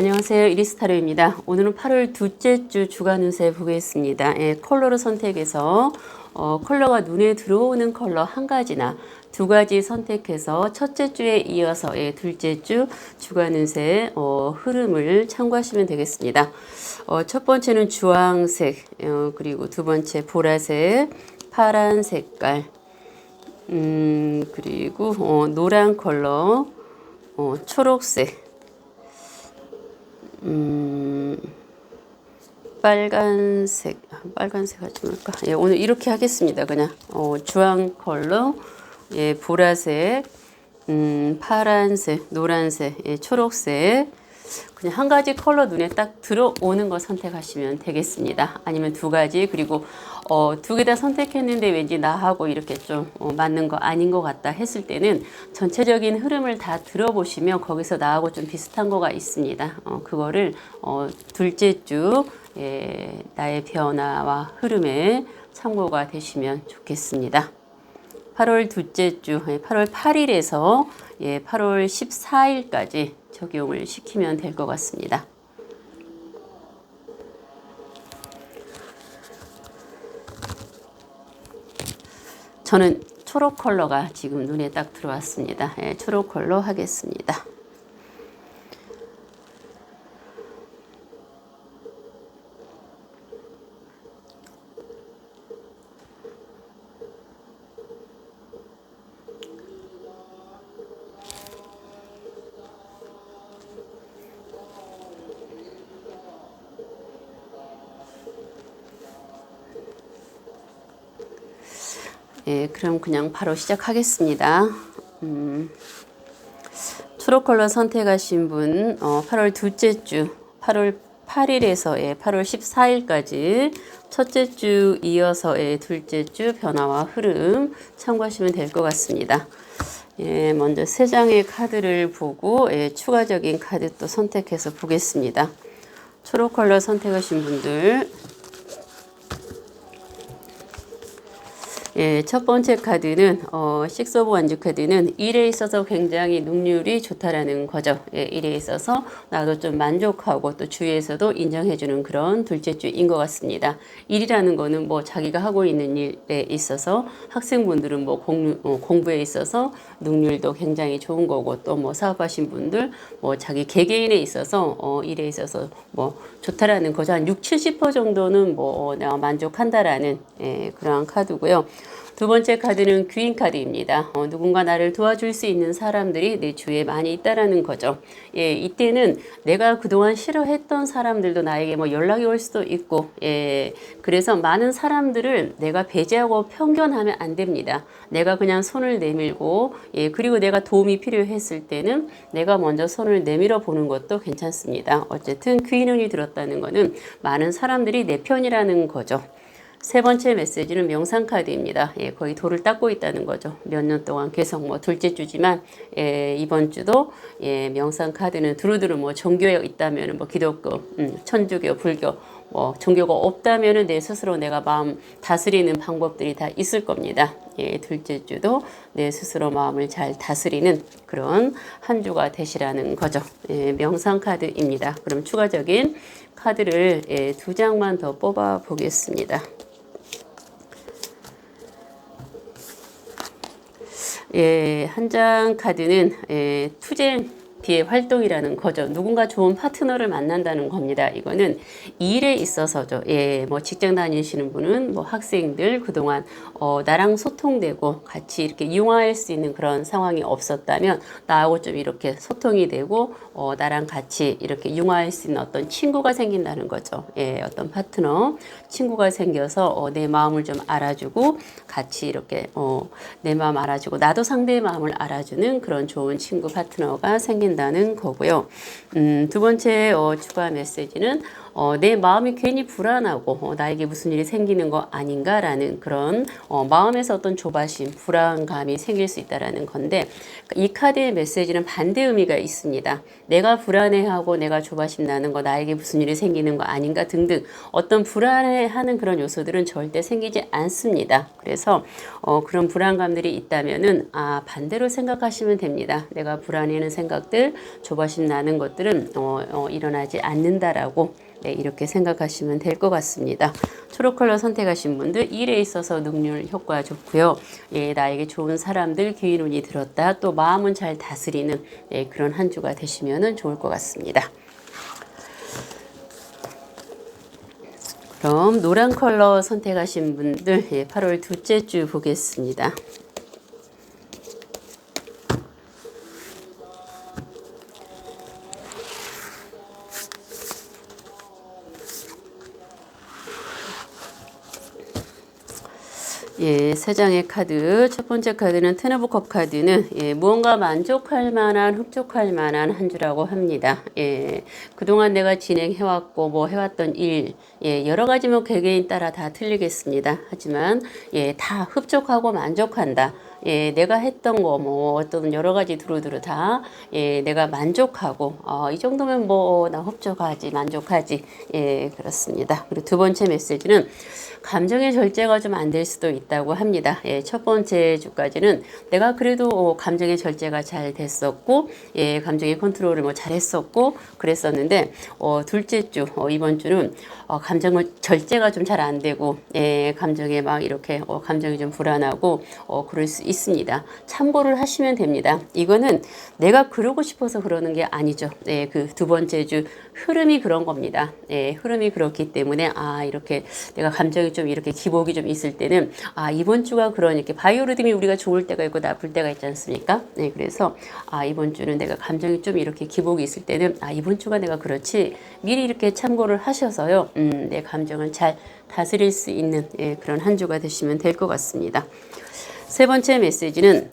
안녕하세요. 이리스타르입니다. 오늘은 8월 둘째 주 주간 운세 보겠습니다. 예, 컬러로 선택해서 어, 컬러가 눈에 들어오는 컬러 한 가지나 두 가지 선택해서 첫째 주에 이어서 예, 둘째 주 주간 운세 어, 흐름을 참고하시면 되겠습니다. 어, 첫 번째는 주황색, 어, 그리고 두 번째 보라색, 파란 색깔, 음, 그리고 어, 노란 컬러, 어, 초록색, 음, 빨간색, 아, 빨간색 하지 말까? 예, 오늘 이렇게 하겠습니다. 그냥 어, 주황 컬러, 예, 보라색, 음, 파란색, 노란색, 예, 초록색. 그냥 한 가지 컬러 눈에 딱 들어오는 거 선택하시면 되겠습니다. 아니면 두 가지 그리고 어, 두 개 다 선택했는데 왠지 나하고 이렇게 좀 어, 맞는 거 아닌 것 같다 했을 때는 전체적인 흐름을 다 들어보시면 거기서 나하고 좀 비슷한 거가 있습니다. 어, 그거를 어, 둘째 주 예, 나의 변화와 흐름에 참고가 되시면 좋겠습니다. 8월 둘째 주, 8월 8일에서 예, 8월 14일까지 적용을 시키면 될 것 같습니다. 저는 초록 컬러가 지금 눈에 딱 들어왔습니다. 예, 초록 컬러 하겠습니다. 예, 그럼 그냥 바로 시작하겠습니다. 음, 초록 컬러 선택하신 분, 어, 8월 둘째 주, 8월 8일에서 예, 8월 14일까지 첫째 주 이어서 예, 둘째 주 변화와 흐름 참고하시면 될 것 같습니다. 예, 먼저 세 장의 카드를 보고 예, 추가적인 카드 또 선택해서 보겠습니다. 초록 컬러 선택하신 분들 예, 첫 번째 카드는 어, 식소보 완주 카드는 일에 있어서 굉장히 능률이 좋다라는 거죠. 예, 일에 있어서 나도 좀 만족하고 또 주위에서도 인정해주는 그런 둘째 주인 것 같습니다. 일이라는 거는 뭐 자기가 하고 있는 일에 있어서 학생분들은 뭐 공, 어, 공부에 있어서 능률도 굉장히 좋은 거고 또 뭐 사업하신 분들 뭐 자기 개개인에 있어서 어, 일에 있어서 뭐 좋다라는 거죠. 한 6, 70% 정도는 뭐 어, 내가 만족한다라는 예, 그러한 카드고요. 두 번째 카드는 귀인 카드입니다. 어, 누군가 나를 도와줄 수 있는 사람들이 내 주위에 많이 있다라는 거죠. 예, 이때는 내가 그동안 싫어했던 사람들도 나에게 뭐 연락이 올 수도 있고, 예, 그래서 많은 사람들을 내가 배제하고 편견하면 안 됩니다. 내가 그냥 손을 내밀고, 예, 그리고 내가 도움이 필요했을 때는 내가 먼저 손을 내밀어 보는 것도 괜찮습니다. 어쨌든 귀인 운이 들었다는 거는 많은 사람들이 내 편이라는 거죠. 세 번째 메시지는 명상 카드입니다. 예, 거의 돌을 닦고 있다는 거죠. 몇 년 동안 계속 뭐 둘째 주지만 예, 이번 주도 예, 명상 카드는 두루두루 뭐 종교에 있다면 뭐 기독교, 음, 천주교, 불교 뭐 종교가 없다면은 내 스스로 내가 마음 다스리는 방법들이 다 있을 겁니다. 예, 둘째 주도 내 스스로 마음을 잘 다스리는 그런 한 주가 되시라는 거죠. 예, 명상 카드입니다. 그럼 추가적인 카드를 예, 두 장만 더 뽑아 보겠습니다. 예, 한 장 카드는 예, 투쟁 비의 활동이라는 거죠. 누군가 좋은 파트너를 만난다는 겁니다. 이거는 일에 있어서죠. 예, 뭐 직장 다니시는 분은 뭐 학생들 그동안 어, 나랑 소통되고 같이 이렇게 이용할 수 있는 그런 상황이 없었다면 나하고 좀 이렇게 소통이 되고 어, 나랑 같이 이렇게 융화할 수 있는 어떤 친구가 생긴다는 거죠. 예, 어떤 파트너 친구가 생겨서 어, 내 마음을 좀 알아주고 같이 이렇게 어, 내 마음 알아주고 나도 상대의 마음을 알아주는 그런 좋은 친구 파트너가 생긴 다는 거고요. 음, 두 번째 어, 추가 메시지는 어, 내 마음이 괜히 불안하고 어, 나에게 무슨 일이 생기는 거 아닌가라는 그런 어, 마음에서 어떤 조바심, 불안감이 생길 수 있다라는 건데 이 카드의 메시지는 반대 의미가 있습니다. 내가 불안해하고 내가 조바심 나는 거 나에게 무슨 일이 생기는 거 아닌가 등등 어떤 불안해하는 그런 요소들은 절대 생기지 않습니다. 그래서 어, 그런 불안감들이 있다면은 아 반대로 생각하시면 됩니다. 내가 불안해하는 생각들, 조바심 나는 것들은 어, 어, 일어나지 않는다라고 네, 이렇게 생각하시면 될 것 같습니다. 초록 컬러 선택하신 분들 일에 있어서 능률 효과 좋고요. 예, 나에게 좋은 사람들 귀인 운이 들었다. 또 마음은 잘 다스리는 예, 그런 한 주가 되시면 좋을 것 같습니다. 그럼 노란 컬러 선택하신 분들 예, 8월 둘째 주 보겠습니다. 예, 세 장의 카드. 첫 번째 카드는 텐 오브 컵 카드는 예, 무언가 만족할 만한, 흡족할 만한 한 주라고 합니다. 예, 그동안 내가 진행해왔고 뭐 해왔던 일, 예, 여러 가지 뭐 개개인 따라 다 틀리겠습니다. 하지만 예, 다 흡족하고 만족한다. 예, 내가 했던 거, 뭐, 어떤 여러 가지 두루두루 다, 예, 내가 만족하고, 어, 이 정도면 뭐, 나 흡족하지, 만족하지. 예, 그렇습니다. 그리고 두 번째 메시지는, 감정의 절제가 좀 안 될 수도 있다고 합니다. 예, 첫 번째 주까지는 내가 그래도 어, 감정의 절제가 잘 됐었고, 예, 감정의 컨트롤을 뭐 잘했었고, 그랬었는데, 어, 둘째 주, 어, 이번 주는 어, 감정을 절제가 좀 잘 안 되고, 예, 감정에 막 이렇게 어, 감정이 좀 불안하고, 어, 그럴 수 있습니다. 참고를 하시면 됩니다. 이거는 내가 그러고 싶어서 그러는 게 아니죠. 예, 그두 번째 주 흐름이 그런 겁니다. 예, 흐름이 그렇기 때문에 아 이렇게 내가 감정이 좀 이렇게 기복이 좀 있을 때는 아 이번 주가 그러니까 바이오리듬이 우리가 좋을 때가 있고 나쁠 때가 있지 않습니까? 네, 그래서 아 이번 주는 내가 감정이 좀 이렇게 기복이 있을 때는 아 이번 주가 내가 그렇지 미리 이렇게 참고를 하셔서요, 음, 내 감정을 잘 다스릴 수 있는 예, 그런 한 주가 되시면 될 것 같습니다. 세 번째 메시지는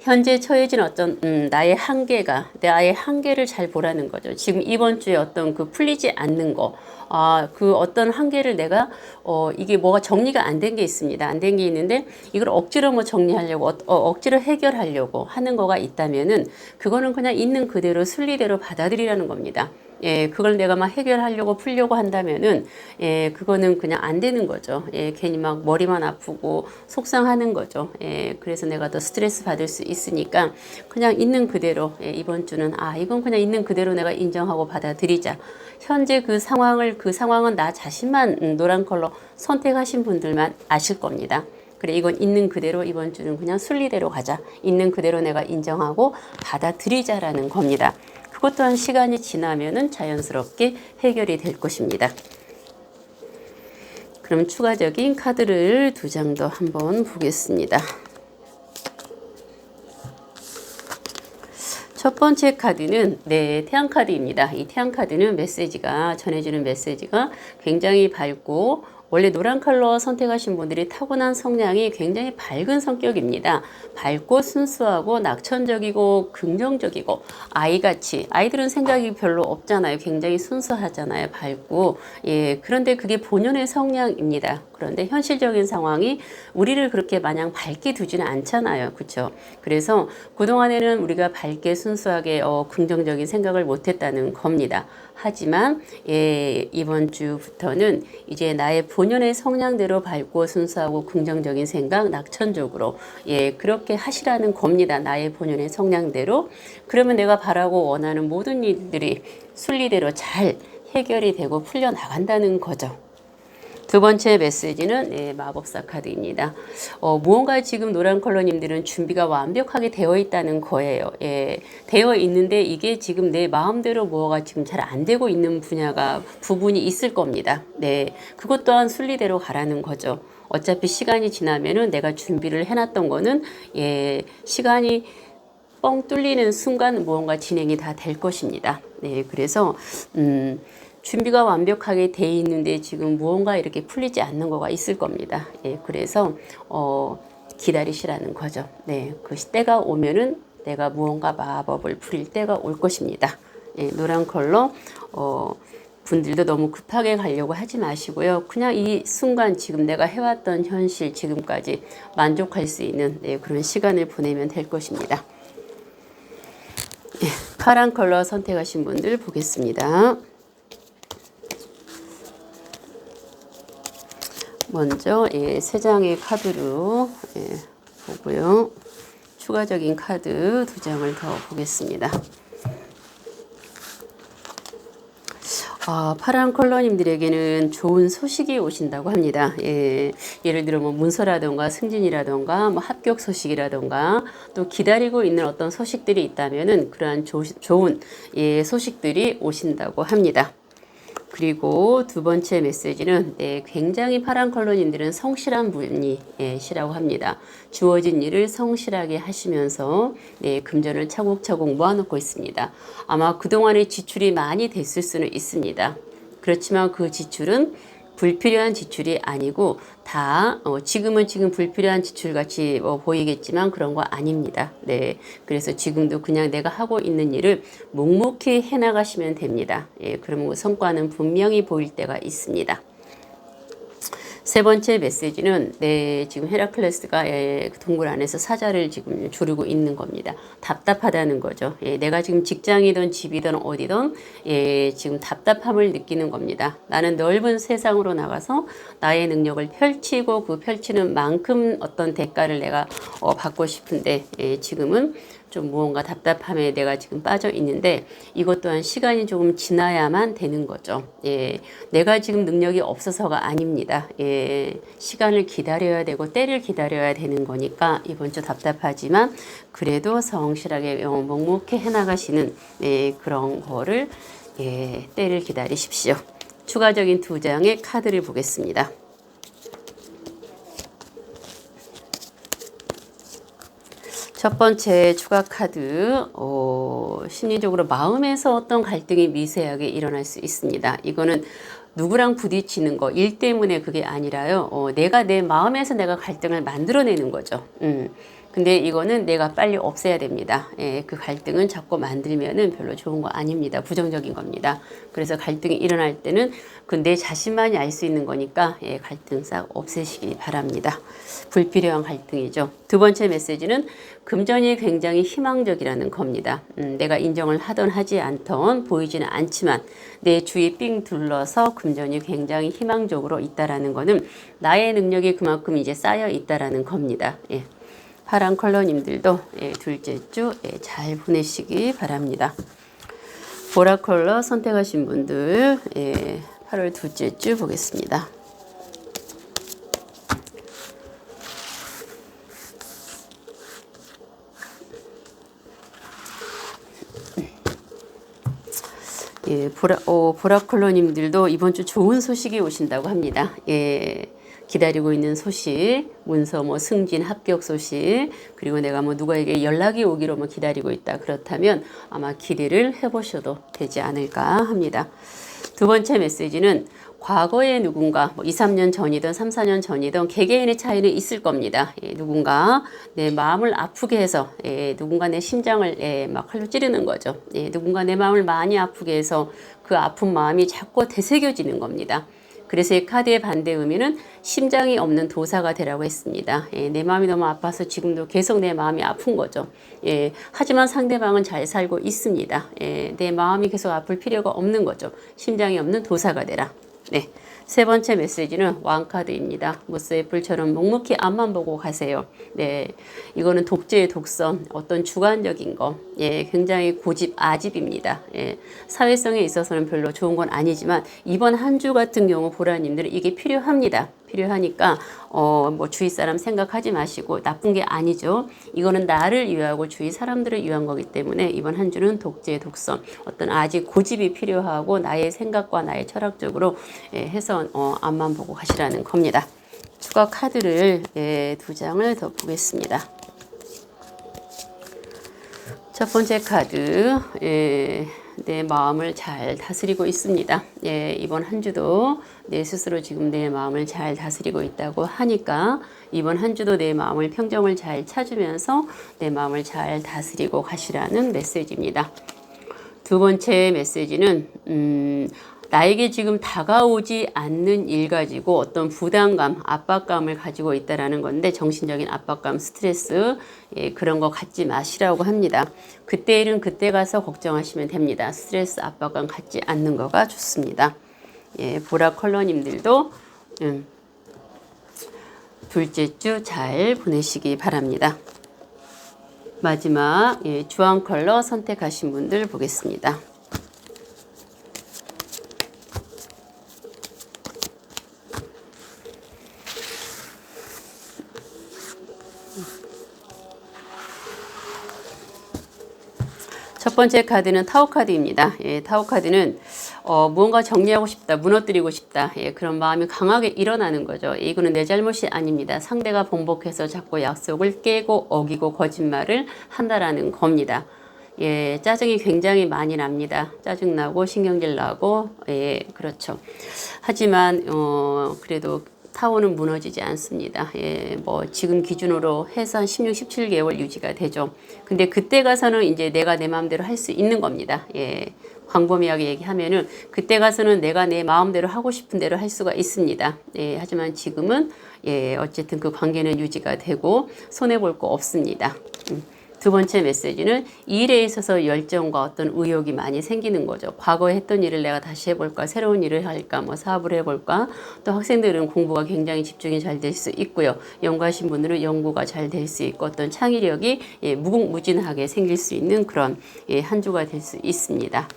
현재 처해진 어떤 음, 나의 한계가 나의 한계를 잘 보라는 거죠. 지금 이번 주에 어떤 그 풀리지 않는 거, 아, 그 어떤 한계를 내가 어, 이게 뭐가 정리가 안 된 게 있습니다. 안 된 게 있는데 이걸 억지로 뭐 정리하려고 어, 억지로 해결하려고 하는 거가 있다면은 그거는 그냥 있는 그대로 순리대로 받아들이라는 겁니다. 예, 그걸 내가 막 해결하려고 풀려고 한다면은 예, 그거는 그냥 안 되는 거죠. 예, 괜히 막 머리만 아프고 속상하는 거죠. 예, 그래서 내가 더 스트레스 받을 수 있으니까 그냥 있는 그대로 예, 이번 주는 아, 이건 그냥 있는 그대로 내가 인정하고 받아들이자. 현재 그 상황을 그 상황은 나 자신만 음, 노란 컬러 선택하신 분들만 아실 겁니다. 그래 이건 있는 그대로 이번 주는 그냥 순리대로 가자. 있는 그대로 내가 인정하고 받아들이자라는 겁니다. 그것 또한 시간이 지나면은 자연스럽게 해결이 될 것입니다. 그럼 추가적인 카드를 두 장 더 한번 보겠습니다. 첫 번째 카드는 네 태양 카드입니다. 이 태양 카드는 메시지가 전해주는 메시지가 굉장히 밝고 원래 노란 컬러 선택하신 분들이 타고난 성향이 굉장히 밝은 성격입니다. 밝고 순수하고 낙천적이고 긍정적이고 아이같이 아이들은 생각이 별로 없잖아요. 굉장히 순수하잖아요. 밝고 예 그런데 그게 본연의 성향입니다. 그런데 현실적인 상황이 우리를 그렇게 마냥 밝게 두지는 않잖아요. 그렇죠? 그래서 그동안에는 우리가 밝게 순수하게 어, 긍정적인 생각을 못했다는 겁니다. 하지만 예, 이번 주부터는 이제 나의 본연의 성향대로 밝고 순수하고 긍정적인 생각, 낙천적으로 예, 그렇게 하시라는 겁니다. 나의 본연의 성향대로. 그러면 내가 바라고 원하는 모든 일들이 순리대로 잘 해결이 되고 풀려 나간다는 거죠. 두 번째 메시지는 네, 마법사 카드입니다. 어, 무언가 지금 노란 컬러님들은 준비가 완벽하게 되어 있다는 거예요. 예, 되어 있는데 이게 지금 내 마음대로 뭐가 지금 잘 안 되고 있는 분야가 부분이 있을 겁니다. 네, 그것 또한 순리대로 가라는 거죠. 어차피 시간이 지나면은 내가 준비를 해놨던 거는 예, 시간이 뻥 뚫리는 순간 무언가 진행이 다 될 것입니다. 네, 그래서 음. 준비가 완벽하게 돼 있는데 지금 무언가 이렇게 풀리지 않는 거가 있을 겁니다. 예, 그래서 어, 기다리시라는 거죠. 네, 그 때가 오면은 내가 무언가 마법을 부릴 때가 올 것입니다. 예, 노란 컬러 어, 분들도 너무 급하게 가려고 하지 마시고요. 그냥 이 순간 지금 내가 해왔던 현실 지금까지 만족할 수 있는 네, 그런 시간을 보내면 될 것입니다. 예, 파란 컬러 선택하신 분들 보겠습니다. 먼저 예, 세 장의 카드로 예, 보고요. 추가적인 카드 두 장을 더 보겠습니다. 아, 파란 컬러님들에게는 좋은 소식이 오신다고 합니다. 예, 예를 들어 뭐 문서라던가 승진이라던가 뭐 합격 소식이라던가 또 기다리고 있는 어떤 소식들이 있다면은 그러한 조, 좋은 예, 소식들이 오신다고 합니다. 그리고 두 번째 메시지는 네, 굉장히 파란 컬러님들은 성실한 분이 예, 시라고 합니다. 주어진 일을 성실하게 하시면서 네, 금전을 차곡차곡 모아놓고 있습니다. 아마 그동안의 지출이 많이 됐을 수는 있습니다. 그렇지만 그 지출은 불필요한 지출이 아니고 다 어, 지금은 지금 불필요한 지출 같이 어, 보이겠지만 그런 거 아닙니다. 네, 그래서 지금도 그냥 내가 하고 있는 일을 묵묵히 해나가시면 됩니다. 예, 그러면 그 성과는 분명히 보일 때가 있습니다. 세 번째 메시지는 네, 지금 헤라클레스가 예, 그 동굴 안에서 사자를 지금 조르고 있는 겁니다. 답답하다는 거죠. 예, 내가 지금 직장이든 집이든 어디든 예, 지금 답답함을 느끼는 겁니다. 나는 넓은 세상으로 나가서 나의 능력을 펼치고 그 펼치는 만큼 어떤 대가를 내가 어, 받고 싶은데 예, 지금은 좀 무언가 답답함에 내가 지금 빠져 있는데 이것 또한 시간이 조금 지나야만 되는 거죠. 예, 내가 지금 능력이 없어서가 아닙니다. 예, 시간을 기다려야 되고 때를 기다려야 되는 거니까 이번 주 답답하지만 그래도 성실하게 어, 묵묵히 해나가시는 예, 그런 거를 예, 때를 기다리십시오. 추가적인 두 장의 카드를 보겠습니다. 첫 번째 추가 카드, 어, 심리적으로 마음에서 어떤 갈등이 미세하게 일어날 수 있습니다. 이거는 누구랑 부딪히는 거, 일 때문에 그게 아니라요. 어, 내가 내 마음에서 내가 갈등을 만들어내는 거죠. 음. 근데 이거는 내가 빨리 없애야 됩니다. 예, 그 갈등은 자꾸 만들면은 별로 좋은 거 아닙니다. 부정적인 겁니다. 그래서 갈등이 일어날 때는 그 내 자신만이 알 수 있는 거니까 예, 갈등 싹 없애시기 바랍니다. 불필요한 갈등이죠. 두 번째 메시지는 금전이 굉장히 희망적이라는 겁니다. 음, 내가 인정을 하던 하지 않던 보이지는 않지만 내 주위 삥 둘러서 금전이 굉장히 희망적으로 있다라는 거는 나의 능력이 그만큼 이제 쌓여 있다라는 겁니다. 예. 파란 컬러님들도 예, 둘째 주잘 예, 보내시기 바랍니다. 보라 컬러 선택하신 분들 예, 8월 둘째 주 보겠습니다. 예, 보라, 어, 보라컬러님들도 이번 주 좋은 소식이 오신다고 합니다. 예, 기다리고 있는 소식, 문서 뭐 승진 합격 소식, 그리고 내가 뭐 누구에게 연락이 오기로 뭐 기다리고 있다. 그렇다면 아마 기대를 해보셔도 되지 않을까 합니다. 두 번째 메시지는 과거에 누군가 뭐 2, 3년 전이든 3, 4년 전이든 개개인의 차이는 있을 겁니다. 예, 누군가 내 마음을 아프게 해서 예, 누군가 내 심장을 예, 막 칼로 찌르는 거죠. 예, 누군가 내 마음을 많이 아프게 해서 그 아픈 마음이 자꾸 되새겨지는 겁니다. 그래서 이 카드의 반대 의미는 심장이 없는 도사가 되라고 했습니다. 예, 내 마음이 너무 아파서 지금도 계속 내 마음이 아픈 거죠. 예, 하지만 상대방은 잘 살고 있습니다. 예, 내 마음이 계속 아플 필요가 없는 거죠. 심장이 없는 도사가 되라. 네. 세 번째 메시지는 왕카드입니다. 무스의 불처럼 묵묵히 앞만 보고 가세요. 네. 이거는 독재의 독선, 어떤 주관적인 거, 예, 굉장히 고집, 아집입니다. 예, 사회성에 있어서는 별로 좋은 건 아니지만 이번 한 주 같은 경우 보라님들은 이게 필요합니다. 필요하니까 어, 뭐 주위 사람 생각하지 마시고 나쁜 게 아니죠. 이거는 나를 위하고 주위 사람들을 위한 거기 때문에 이번 한 주는 독재 독선 어떤 아직 고집이 필요하고 나의 생각과 나의 철학적으로 예, 해서 어, 앞만 보고 가시라는 겁니다. 추가 카드를 예, 두 장을 더 보겠습니다. 첫 번째 카드 예, 내 마음을 잘 다스리고 있습니다. 예, 이번 한 주도 내 스스로 지금 내 마음을 잘 다스리고 있다고 하니까 이번 한 주도 내 마음을 평정을 잘 찾으면서 내 마음을 잘 다스리고 가시라는 메시지입니다. 두 번째 메시지는 음, 나에게 지금 다가오지 않는 일 가지고 어떤 부담감, 압박감을 가지고 있다라는 건데 정신적인 압박감, 스트레스 예, 그런 거 갖지 마시라고 합니다. 그때 일은 그때 가서 걱정하시면 됩니다. 스트레스, 압박감 갖지 않는 거가 좋습니다. 예, 보라 컬러님들도 음, 둘째 주 잘 보내시기 바랍니다. 마지막 예, 주황 컬러 선택하신 분들 보겠습니다. 첫 번째 카드는 타오 카드입니다. 예, 타오 카드는 어, 무언가 정리하고 싶다, 무너뜨리고 싶다, 예, 그런 마음이 강하게 일어나는 거죠. 예, 이거는 내 잘못이 아닙니다. 상대가 번복해서 자꾸 약속을 깨고 어기고 거짓말을 한다라는 겁니다. 예, 짜증이 굉장히 많이 납니다. 짜증 나고 신경질 나고, 예, 그렇죠. 하지만 어, 그래도 타워는 무너지지 않습니다. 예, 뭐 지금 기준으로 해서 한 16, 17개월 유지가 되죠. 근데 그때 가서는 이제 내가 내 마음대로 할 수 있는 겁니다. 예. 광범위하게 얘기하면은 그때 가서는 내가 내 마음대로 하고 싶은 대로 할 수가 있습니다. 예, 하지만 지금은 예, 어쨌든 그 관계는 유지가 되고 손해 볼 거 없습니다. 음. 두 번째 메시지는 일에 있어서 열정과 어떤 의욕이 많이 생기는 거죠. 과거에 했던 일을 내가 다시 해볼까, 새로운 일을 할까, 뭐 사업을 해볼까. 또 학생들은 공부가 굉장히 집중이 잘 될 수 있고요. 연구하신 분들은 연구가 잘 될 수 있고 어떤 창의력이 예, 무궁무진하게 생길 수 있는 그런 예, 한 주가 될 수 있습니다.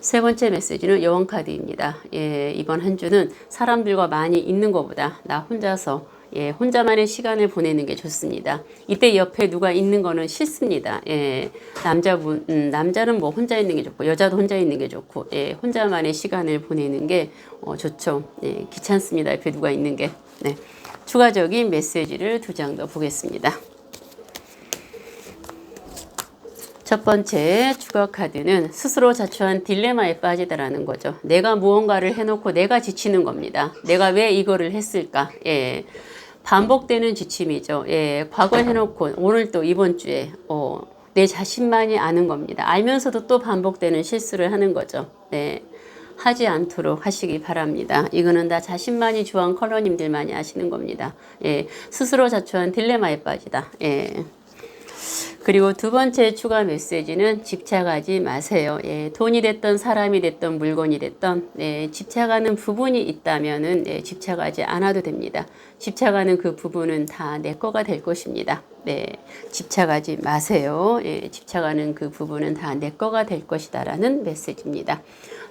세 번째 메시지는 여왕 카드입니다. 예, 이번 한 주는 사람들과 많이 있는 것보다 나 혼자서 예, 혼자만의 시간을 보내는 게 좋습니다. 이때 옆에 누가 있는 거는 싫습니다. 예, 남자분, 음, 남자는 뭐 혼자 있는 게 좋고, 여자도 혼자 있는 게 좋고, 예, 혼자만의 시간을 보내는 게 어, 좋죠. 예, 귀찮습니다. 옆에 누가 있는 게. 네. 추가적인 메시지를 두 장 더 보겠습니다. 첫 번째 추가 카드는 스스로 자초한 딜레마에 빠지다라는 거죠. 내가 무언가를 해놓고 내가 지치는 겁니다. 내가 왜 이거를 했을까? 예. 반복되는 지침이죠. 예. 과거 해놓고 오늘 또 이번 주에 어, 내 자신만이 아는 겁니다. 알면서도 또 반복되는 실수를 하는 거죠. 네. 하지 않도록 하시기 바랍니다. 이거는 다 자신만이 좋아한 컬러님들만이 아시는 겁니다. 예. 스스로 자초한 딜레마에 빠지다. 예. 그리고 두 번째 추가 메시지는 집착하지 마세요. 예, 돈이 됐던 사람이 됐던 물건이 됐던 예, 집착하는 부분이 있다면은 예, 집착하지 않아도 됩니다. 집착하는 그 부분은 다 내 거가 될 것입니다. 네, 집착하지 마세요. 예, 집착하는 그 부분은 다 내 거가 될 것이다라는 메시지입니다.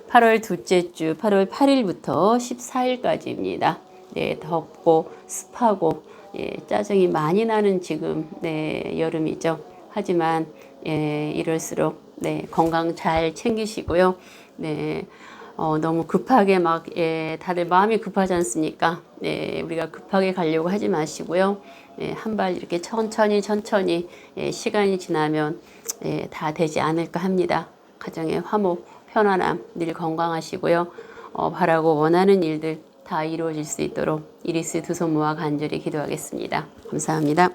8월 둘째 주 8월 8일부터 14일까지입니다. 네, 덥고 습하고 예, 짜증이 많이 나는 지금 네, 여름이죠. 하지만 예, 이럴수록 네, 건강 잘 챙기시고요. 네, 어, 너무 급하게 막 예, 다들 마음이 급하지 않습니까? 네, 우리가 급하게 가려고 하지 마시고요. 예, 한 발 이렇게 천천히 천천히 예, 시간이 지나면 예, 다 되지 않을까 합니다. 가정의 화목, 편안함, 늘 건강하시고요. 어, 바라고 원하는 일들 다 이루어질 수 있도록 이리스 두 손 모아 간절히 기도하겠습니다. 감사합니다.